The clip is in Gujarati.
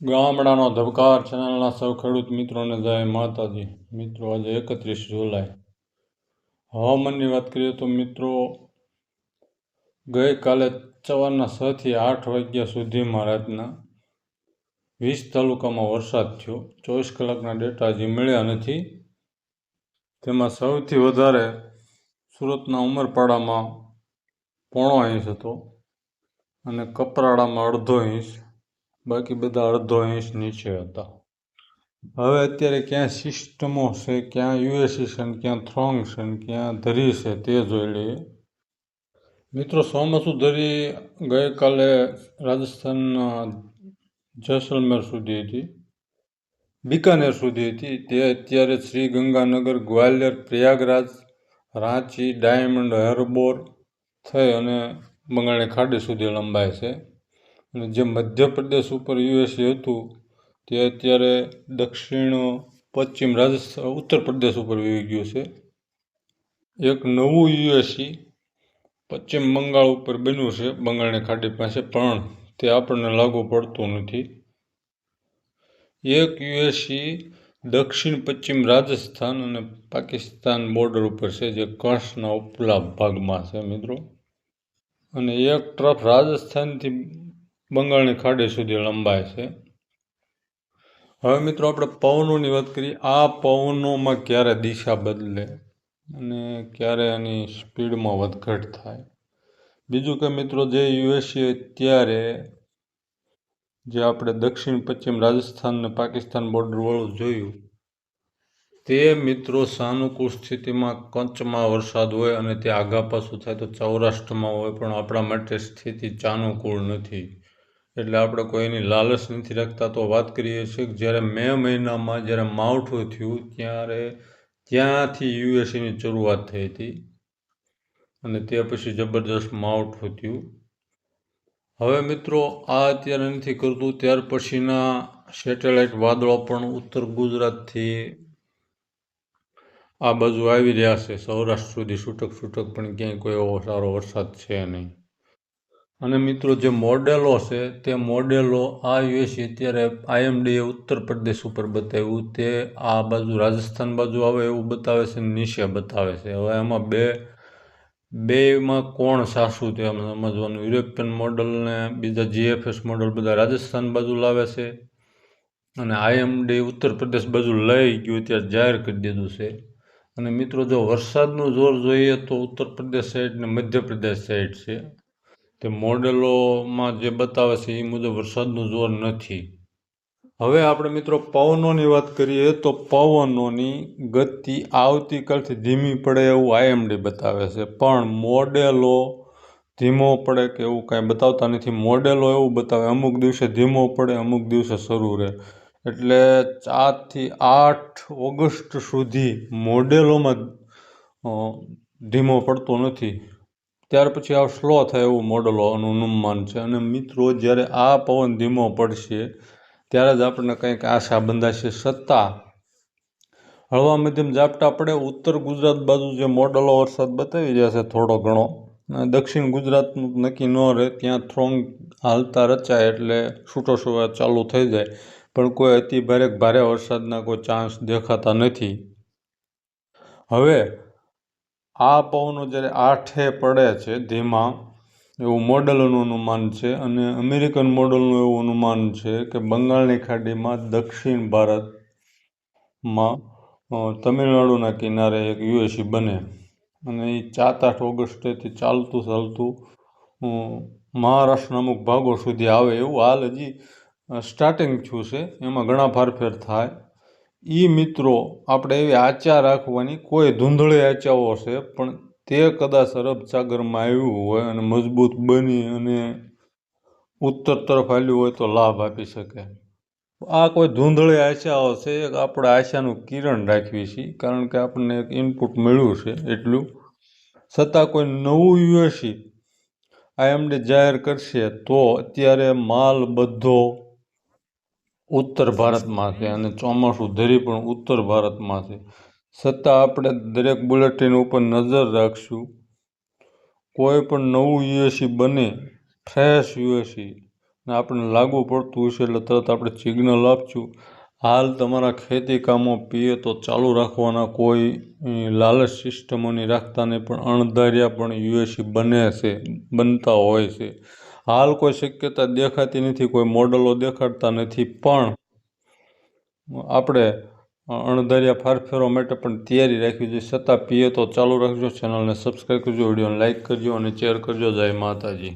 ગામડાનો ધબકાર ચેનલના સૌ ખેડૂત મિત્રોને જય માતાજી. મિત્રો, આજે એકત્રીસ જુલાઈ. હવામાનની વાત કરીએ તો મિત્રો, ગઈકાલે સવારના થી આઠ વાગ્યા સુધીમાં રાતના વીસ તાલુકામાં વરસાદ થયો. ચોવીસ કલાકના ડેટા હજી મળ્યા નથી. તેમાં સૌથી વધારે સુરતના ઉમરપાડામાં પોણો ઇંચ હતો અને કપરાડામાં અડધો ઇંચ બાકી બધા અડધો ઇંચ નીચે હતા. હવે અત્યારે ક્યાં સિસ્ટમો છે, ક્યાં યુએસી છે ને ક્યાં થ્રોંગ છે ને ક્યાં ધરી છે તે જોઈ લઈએ. મિત્રો સોમસુ ધરી ગઈકાલે રાજસ્થાનના જેસલમેર સુધી હતી. બિકાનેર સુધી હતી. તે અત્યારે શ્રી ગંગાનગર, ગ્વાલિયર, પ્રયાગરાજ, રાંચી, ડાયમંડ, હરબોર, થઈ અને બંગાળની ખાડી સુધી લંબાય છે. જે મધ્યપ્રદેશ ઉપર યુએસએ હતું, તે અત્યારે દક્ષિણ, પશ્ચિમ રાજસ્થાન ઉત્તર પ્રદેશ ઉપર વહી ગયું છે. એક નવું યુએસી પશ્ચિમ બંગાળ ઉપર બન્યું છે. બંગાળની ખાડી પાસે પણ તે આપણને લાગુ પડતું નથી. એક યુએસી દક્ષિણ પશ્ચિમ રાજસ્થાન અને પાકિસ્તાન બોર્ડર ઉપર છે, જે કચ્છના ઉપલા ભાગમાં છે મિત્રો. અને એક તરફ રાજસ્થાનથી બંગાળની ખાડી સુધી લંબાય છે. હવે મિત્રો આપણે પવનોની વાત કરીએ, આ પવનોમાં ક્યારે દિશા બદલે અને ક્યારે એની સ્પીડમાં વધઘટ થાય. બીજું કે મિત્રો, જે યુએસએ ત્યારે જે આપણે દક્ષિણ, પશ્ચિમ રાજસ્થાન અને પાકિસ્તાન બોર્ડરવાળું જોયું, તે મિત્રો સાનુકૂળ સ્થિતિમાં કચ્છમાં વરસાદ હોય અને તે આઘા પાછું થાય તો સૌરાષ્ટ્રમાં હોય પણ આપણા માટે સ્થિતિ ચાનુકૂળ નથી. એટલે આપણે કોઈની લાલચ નથી રાખતા તો વાત કરીએ છીએ કે જ્યારે મે મહિનામાં જ્યારે માવઠું થયું ત્યારે ત્યાંથી યુએસએની શરૂઆત થઈ હતી. અને તે પછી જબરદસ્ત માવઠું થયું. હવે મિત્રો આ અત્યારે નથી કરતું, ત્યાર પછીના સેટેલાઇટ વાદળો પણ ઉત્તર ગુજરાતથી આ બાજુ આવી રહ્યા છે. સૌરાષ્ટ્ર સુધી છૂટક છૂટક પણ ક્યાંય કોઈ એવો સારો વરસાદ છે નહીં. અને મિત્રો જે મોડેલો છે, તે મોડેલો આ યુએસી અત્યારે આઈએમડીએ ઉત્તર પ્રદેશ ઉપર બતાવ્યું. તે આ બાજુ રાજસ્થાન બાજુ આવે એવું બતાવે છે નીચે બતાવે છે. હવે એમાં બે, બેમાં કોણ સાસુ તે આમ સમજવાનું. યુરોપિયન મોડલને બીજા જીએફએસ મોડલ બધા રાજસ્થાન બાજુ લાવે છે. અને આઈએમડી ઉત્તર પ્રદેશ બાજુ લઈ ગયું ત્યારે જાહેર કરી દીધું છે. અને મિત્રો જો વરસાદનું જોર જોઈએ તો ઉત્તર પ્રદેશ સાઈડ ને મધ્યપ્રદેશ સાઈડ છે. તે મોડેલોમાં જે બતાવે છે, એ મુજબ વરસાદનું જોર નથી. હવે આપણે મિત્રો પવનોની વાત કરીએ, તો પવનોની ગતિ આવતીકાલથી ધીમી પડે એવું આઈએમડી બતાવે છે. પણ મોડેલો ધીમો પડે કે એવું કાંઈ બતાવતા નથી. મોડેલો એવું બતાવે, અમુક દિવસે ધીમો પડે, અમુક દિવસે શરૂ રહે. એટલે ચારથી આઠ ઓગસ્ટ સુધી મોડેલોમાં ધીમો પડતો નથી. ત્યાર પછી આ સ્લો થાય એવું મોડલોનું અનુમાન છે. અને મિત્રો, જ્યારે આ પવન ધીમો પડશે, ત્યારે જ આપણને કંઈક આશા બંધાશે સત્તા. હળવા મધ્યમ ઝાપટા પડે, ઉત્તર ગુજરાત બાજુ જે મોડલો વરસાદ બતાવી છે થોડો ઘણો દક્ષિણ ગુજરાતનું નક્કી ન રહે, ત્યાં થ્રોંગ હાલતા રચાય એટલે છૂટો છૂટા ચાલુ થઈ જાય. પણ કોઈ અતિ ભારે ભારે વરસાદના કોઈ ચાન્સ દેખાતા નથી. હવે આ પવનો જ્યારે આઠે પડે છે ધીમા, એવું મોડલનું અનુમાન છે અને અમેરિકન મોડલનું એવું અનુમાન છે કે બંગાળની ખાડીમાં દક્ષિણ ભારતમાં તમિલનાડુના કિનારે એક યુએસી બને. અને એ સાત આઠ ઓગસ્ટેથી ચાલતું ચાલતું મહારાષ્ટ્રના અમુક ભાગો સુધી આવે એવું હાલ હજી સ્ટાર્ટિંગ થયું છે. એમાં ઘણા ફારફેર થાય. એ મિત્રો, આપણે એવી આચા રાખવાની કોઈ ધૂંધળી આચાઓ છે, પણ તે કદાચ અરબ સાગરમાં આવ્યું હોય અને મજબૂત બની અને ઉત્તર તરફ આવ્યું હોય તો લાભ આપી શકે. આ કોઈ ધૂંધળી આશાઓ છે, એક આપણે આશાનું કિરણ રાખવી છીએ, કારણ કે આપણને એક ઇનપુટ મળ્યું છે એટલું. છતાં કોઈ નવું યુએસી એમને જાહેર કરશે તો અત્યારે માલ બધો ઉત્તર ભારતમાં છે અને ચોમાસું ધરી પણ ઉત્તર ભારતમાં છે. છતાં આપણે દરેક બુલેટિન ઉપર નજર રાખશું. કોઈ પણ નવું યુએસી બને ફ્રેશ યુએસી ને આપણને લાગુ પડતું હશે એટલે તરત આપણે સિગ્નલ આપશું. હાલ તમારા ખેતી કામો પીએ તો ચાલુ રાખવાના કોઈ લાલચ સિસ્ટમોની રાખતા નહીં પણ અણધાર્યા પણ યુએસી બને છે, બનતા હોય છે. હાલ કોઈ શક્યતા દેખાતી નથી, કોઈ મોડલો દેખાડતા નથી, પણ આપણે અણધાર્યા ફારફેરો માટે પણ તૈયારી રાખવી જોઈએ. છતાં પીએ તો ચાલુ રાખજો, ચેનલને સબસ્ક્રાઈબ કરજો, વિડીયોને લાઇક કરજો અને શેર કરજો. જય માતાજી.